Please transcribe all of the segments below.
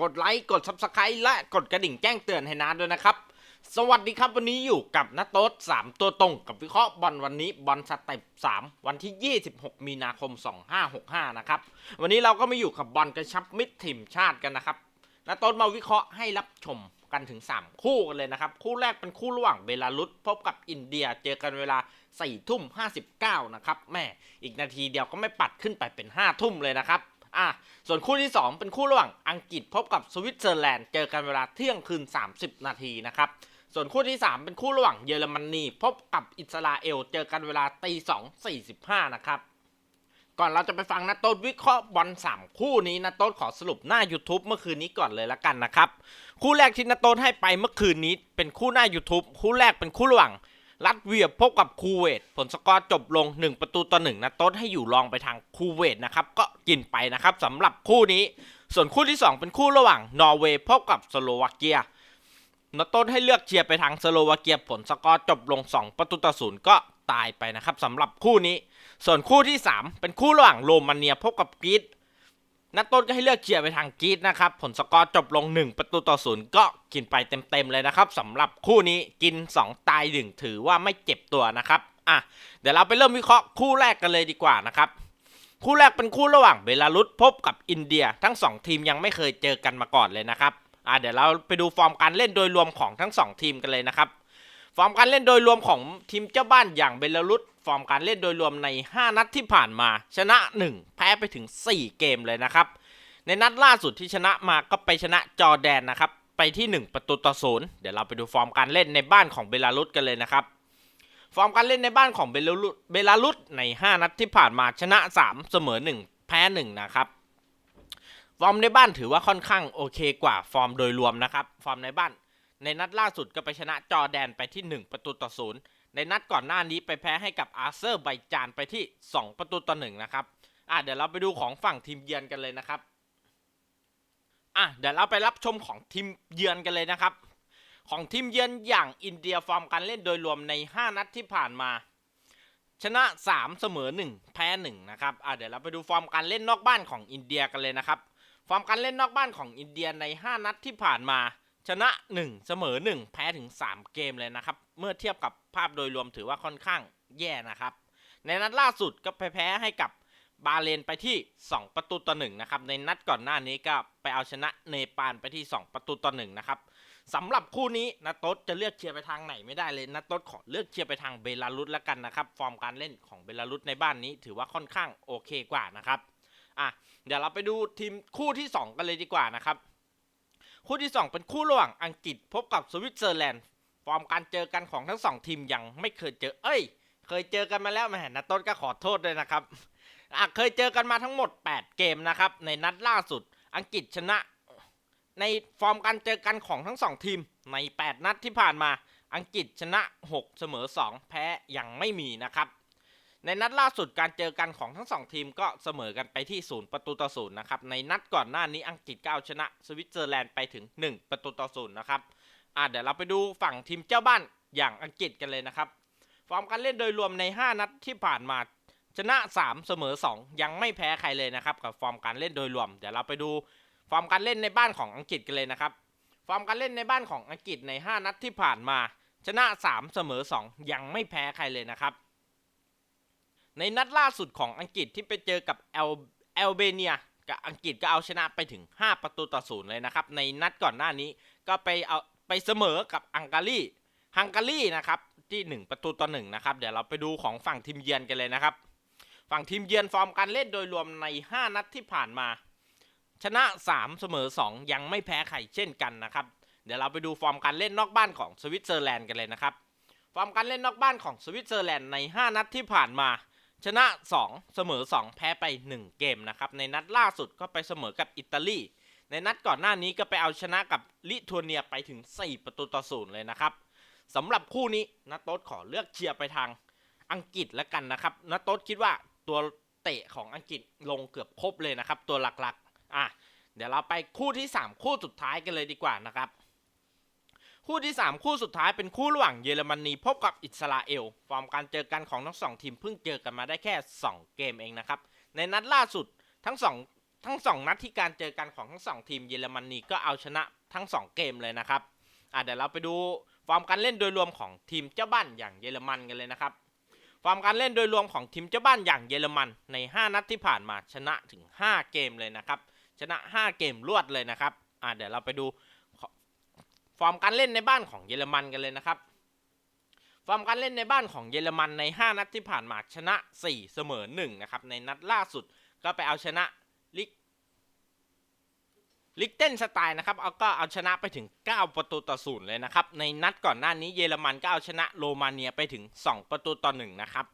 กดไลค์ กด Subscribe และกดกระดิ่งแจ้งเตือนให้นาด้วยนะครับ สวัสดีครับวันนี้อยู่กับนัโต๊ด3ตัวตรงกับวิเคราะห์บอลวันนี้บอลสเต็ป3วันที่ 26 มีนาคม 2565 นะครับ วันนี้เราก็มาอยู่กับบอลกระชับมิตรทีมชาติกันนะครับนัโต๊ดมาวิเคราะห์ให้รับชมกันถึง 3 คู่กันเลยนะครับ คู่แรกเป็นคู่ระหว่างเบลารุสพบกับอินเดียเจอกันเวลา4ทุ่ม59นะครับแม่อีกนาทีเดียวก็ไม่ปัดขึ้นไปเป็น5ทุ่มเลยนะครับ อะส่วนคู่ที่ 2 เป็นคู่ระหว่างอังกฤษพบกับสวิตเซอร์แลนด์เจอกันเวลาเที่ยงคืน 30 นาทีนะครับส่วนคู่ที่ 3 เป็นคู่ระหว่างเยอรมนีพบกับอิสราเอลเจอกันเวลาตีสองสี่สิบห้านะครับก่อนเราจะไปฟังนัดโต๊ดวิเคราะห์บอล3คู่นี้นัดโต๊ดขอสรุปหน้า YouTube เมื่อคืนนี้ก่อนเลยละกันนะครับ คู่แรกที่นัดโต๊ดให้ไปเมื่อคืนนี้เป็นคู่หน้า YouTube คู่แรกเป็นคู่ระหว่าง รัสเวียพบกับคูเวตผลสกอร์จบลง 1 ประตูต่อ1นะต้นให้อยู่รองไปทางคูเวตนะครับก็กินไปนะครับสำหรับคู่นี้ ส่วนคู่ที่ 2 เป็นคู่ระหว่างนอร์เวย์พบกับสโลวาเกียนต้นให้เลือกเชียร์ไปทางสโลวาเกียผลสกอร์จบลง 2 ประตูต่อศูนย์ก็ตายไปนะครับสำหรับคู่นี้ ส่วนคู่ที่ 3 เป็นคู่ระหว่างโรมาเนียพบกับกรีซ นักต้นก็ให้เลือกเชียร์ไปทางกีดนะครับ ผลสกอร์จบลง 1 ประตูต่อศูนย์ก็กินไปเต็มๆเลยนะครับสำหรับคู่นี้กิน 2 ตาย 1 ถือว่าไม่เจ็บตัวนะครับอะเดี๋ยวเราไปเริ่มวิเคราะห์คู่แรกกันเลยดีกว่านะครับคู่แรกเป็นคู่ระหว่างเบลารุสพบกับอินเดีย ทั้ง 2 ทีมยังไม่เคยเจอกันมาก่อนเลยนะครับอะเดี๋ยวเราไปดูฟอร์มการเล่นโดยรวมของทั้ง 2 ทีมกันเลยนะครับ ฟอร์มการเล่นโดยรวมของทีมเจ้าบ้านอย่างเบลารุสฟอร์มการเล่นโดยรวมใน 5 นัดที่ผ่านมา ชนะ 1 แพ้ไปถึง 4 เกมเลยนะครับ ในนัดล่าสุดที่ชนะมาก็ไปชนะจอแดนนะครับ ไปที่ 1 ประตูต่อศูนย์เดี๋ยวเราไปดูฟอร์มการเล่นในบ้านของเบลารุสกันเลยนะครับ ฟอร์มการเล่นในบ้านของเบลารุสเบลารุสใน 5 นัดที่ผ่านมาชนะ 3 เสมอ 1 แพ้ 1 นะครับฟอร์มในบ้านถือว่าค่อนข้างโอเคกว่าฟอร์มโดยรวมนะครับ ฟอร์มในบ้าน ในนัดล่าสุดก็ไปชนะจอร์แดนไปที่ 1 ประตูต่อศูนย์ในนัดก่อนหน้านี้ไปแพ้ให้กับอาร์เซอร์ไบจานไปที่ 2 ประตูต่อ1นะครับอะเดี๋ยวเราไปดูของฝั่งทีมเยือนกันเลยนะครับอะเดี๋ยวเราไปรับชมของทีมเยือนกันเลยนะครับ ของทีมเยือนอย่างอินเดียฟอร์มการเล่นโดยรวมใน 5 นัดที่ผ่านมา ชนะ 3 เสมอ 1 แพ้1นะครับอะเดี๋ยวเราไปดูฟอร์มการเล่นนอกบ้านของอินเดียกันเลยนะครับ ฟอร์มการเล่นนอกบ้านของอินเดียใน 5 นัดที่ผ่านมา ชนะ 1 เสมอ 1 แพ้ถึง 3 เกมเลยนะครับ เมื่อเทียบกับภาพโดยรวมถือว่าค่อนข้างแย่นะครับ ในนัดล่าสุดก็แพ้ให้กับบาเลนไปที่ 2 ประตูต่อ1นะครับ ในนัดก่อนหน้านี้ก็ไปเอาชนะเนปาลไปที่ 2 ประตูต่อ1นะครับสำหรับคู่นี้นาโต๊ดจะเลือกเชียร์ไปทางไหนไม่ได้เลยนาโต๊ดขอเลือกเชียร์ไปทางเบลารุสแล้วกันนะครับ ฟอร์มการเล่นของเบลารุสในบ้านนี้ถือว่าค่อนข้างโอเคกว่านะครับ อะ เดี๋ยวเราไปดูทีมคู่ที่ 2 กันเลยดีกว่านะครับ คู่ที่ 2 เป็นคู่ระหว่างอังกฤษพบกับสวิตเซอร์แลนด์ ฟอร์มการเจอกันของทั้งสองทีมยังไม่เคยเจอ เอ้ย เคยเจอกันมาแล้วแหมนาโต้นก็ขอโทษด้วยนะครับอะเคยเจอกันมาทั้งหมด 8 เกมนะครับ ในนัดล่าสุด อังกฤษชนะ ในฟอร์มการเจอกันของทั้งสองทีม ใน 8 นัดที่ผ่านมา อังกฤษชนะ 6 เสมอ 2 แพ้ยังไม่มีนะครับ ในนัดล่าสุดการเจอกันของทั้งสองทีมก็เสมอกันไปที่ศูนย์ประตูต่อศูนย์นะครับ ในนัดก่อนหน้านี้อังกฤษก็เอาชนะสวิตเซอร์แลนด์ไปถึง 1 ประตูต่อศูนย์นะครับอะเดี๋ยวเราไปดูฝั่งทีมเจ้าบ้านอย่างอังกฤษกันเลยนะครับ ฟอร์มการเล่นโดยรวมใน 5 นัดที่ผ่านมาชนะ 3 เสมอ 2 ยังไม่แพ้ใครเลยนะครับ กับฟอร์มการเล่นโดยรวม เดี๋ยวเราไปดูฟอร์มการเล่นในบ้านของอังกฤษกันเลยนะครับ ฟอร์มการเล่นในบ้านของอังกฤษใน 5 นัดที่ผ่านมา ชนะ 3 เสมอ 2 ยังไม่แพ้ใครเลยนะครับ ในนัดล่าสุดของอังกฤษที่ไปเจอกับเอลเอลเบเนียกับอังกฤษก็เอาชนะไปถึง 5 ประตูต่อศูนย์เลยนะครับ ในนัดก่อนหน้านี้ก็ไปเอาไปเสมอกับอังการีฮังการีนะครับที่ 1 ประตูต่อ1นะครับเดี๋ยวเราไปดูของฝั่งทีมเยือนกันเลยนะครับ ฝั่งทีมเยือนฟอร์มการเล่นโดยรวมใน 5 นัดที่ผ่านมา ชนะ 3 เสมอ 2 ยังไม่แพ้ใครเช่นกันนะครับ เดี๋ยวเราไปดูฟอร์มการเล่นนอกบ้านของสวิตเซอร์แลนด์กันเลยนะครับ ฟอร์มการเล่นนอกบ้านของสวิตเซอร์แลนด์ใน 5 นัดที่ผ่านมา ชนะ 2 เสมอ 2 แพ้ไป 1 เกมนะครับในนัดล่าสุดก็ไปเสมอกับอิตาลีในนัดก่อนหน้านี้ก็ไปเอาชนะกับลิทัวเนียไปถึง 4 ประตูต่อศูนย์เลยนะครับสำหรับคู่นี้นัตโต๊ดขอเลือกเชียร์ไปทางอังกฤษแล้วกันนะครับนัตโต๊ดคิดว่าตัวเตะของอังกฤษลงเกือบครบเลยนะครับ ตัวหลักๆอะเดี๋ยวเราไปคู่ที่ 3 คู่สุดท้ายกันเลยดีกว่านะครับ คู่ที่ 3 คู่สุดท้ายเป็นคู่ระหว่างเยอรมนีพบกับอิสราเอล ฟอร์มการเจอกันของทั้งสองทีมเพิ่งเจอกันมาได้แค่ 2 เกมเองนะครับ ในนัดล่าสุดทั้งทั้งสองนัดที่การเจอกันของทั้งสองทีมเยอรมนีก็เอาชนะทั้งสองเกมเลยนะครับอะเดี๋ยวเราไปดูฟอร์มการเล่นโดยรวมของทีมเจ้าบ้านอย่างเยอรมันกันเลยนะครับ ฟอร์มการเล่นโดยรวมของทีมเจ้าบ้านอย่างเยอรมันใน 5 นัดที่ผ่านมาชนะถึง 5 เกมเลยนะครับ ชนะ 5 เกมรวดเลยนะครับอ่าเดี๋ยวเราไปดู ฟอร์มการเล่นในบ้านของเยอรมันกันเลยนะครับ ฟอร์มการเล่นในบ้านของเยอรมันใน 5 นัดที่ผ่านมาชนะ 4 เสมอ1นะครับ ในนัดล่าสุดก็ไปเอาชนะลิกลิกเต้นสไตล์นะครับ เอาก็เอาชนะไปถึง 9 ประตูต่อศูนย์เลยนะครับ ในนัดก่อนหน้านี้เยอรมันก็เอาชนะโรมาเนียไปถึง 2 ประตูต่อ1นะครับ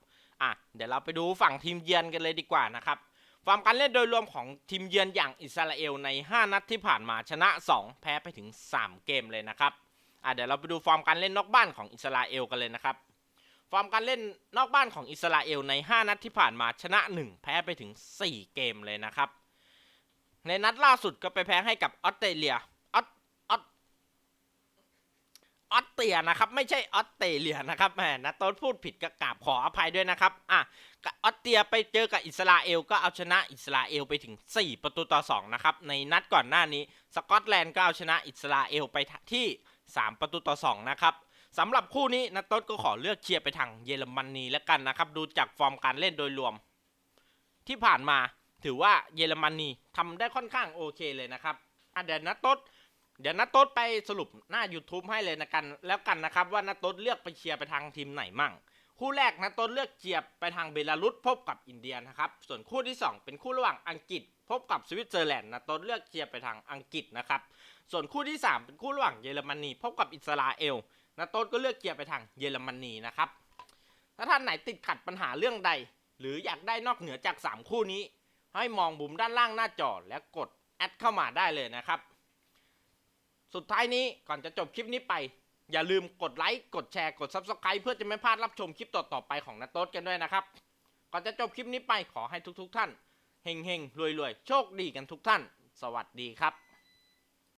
อะ เดี๋ยวเราไปดูฝั่งทีมเยือนกันเลยดีกว่านะครับ ฟอร์มการเล่นโดยรวมของทีมเยือนอย่างอิสราเอลใน 5 นัดที่ผ่านมาชนะ 2 แพ้ไปถึง 3 เกมเลยนะครับอะเดี๋ยวเราไปดูฟอร์มการเล่นนอกบ้านของอิสราเอลกันเลยนะครับฟอร์มการเล่นนอกบ้านของอิสราเอลใน 5 นัดที่ผ่านมาชนะ 1 แพ้ไปถึง 4 เกมเลยนะครับ ในนัดล่าสุดก็ไปแพ้ให้กับออสเตรเลียออสออส ออสเตรียนะครับ ไม่ใช่ออสเตรเลียนะครับแหมนะต้นพูดผิดก็กราบขออภัยด้วยนะครับอะออสเตรียไปเจอกับอิสราเอลก็เอาชนะอิสราเอลไปถึง 4 ประตูต่อ2นะครับในนัดก่อนหน้านี้ สกอตแลนด์ก็เอาชนะอิสราเอลไปที่ 3 ประตูต่อ2นะครับสำหรับคู่นี้นัตโต้ก็ขอเลือกเชียร์ไปทางเยอรมนีแล้วกันนะครับ ดูจากฟอร์มการเล่นโดยรวม ที่ผ่านมาถือว่าเยอรมนีทำได้ค่อนข้างโอเคเลยนะครับอะเดี๋ยวนัตโต้ เดี๋ยวนัตโต้ไปสรุปหน้า YouTube ให้เลยนะกัน แล้วกันนะครับว่านัตโต้เลือกไปเชียร์ไปทางทีมไหนมั่ง คู่แรกนะต้นเลือกเจียบไปทางเบลารุสพบกับอินเดียนะครับ ส่วนคู่ที่ 2 เป็นคู่ระหว่างอังกฤษ พบกับสวิตเซอร์แลนด์นะต้นเลือกเชียร์ไปทางอังกฤษนะครับ ส่วนคู่ที่ 3 เป็นคู่ระหว่างเยอรมนีพบกับอิสราเอลนะต้นก็เลือกเชียร์ไปทางเยอรมนีนะครับ ถ้าท่านไหนติดขัดปัญหาเรื่องใด หรืออยากได้นอกเหนือจาก 3 คู่นี้ ให้มองบุมด้านล่างหน้าจอแล้วกดแอดเข้ามาได้เลยนะครับ สุดท้ายนี้ก่อนจะจบคลิปนี้ไป อย่าลืมกดไลค์ กดแชร์ กด Subscribe เพื่อจะไม่พลาดรับชมคลิปต่อๆไปของนัตโต๊ดกันด้วยนะครับ ก่อนจะจบคลิปนี้ไปขอให้ทุกๆ ท่านเฮงๆรวยๆ โชคดีกันทุกท่าน สวัสดีครับ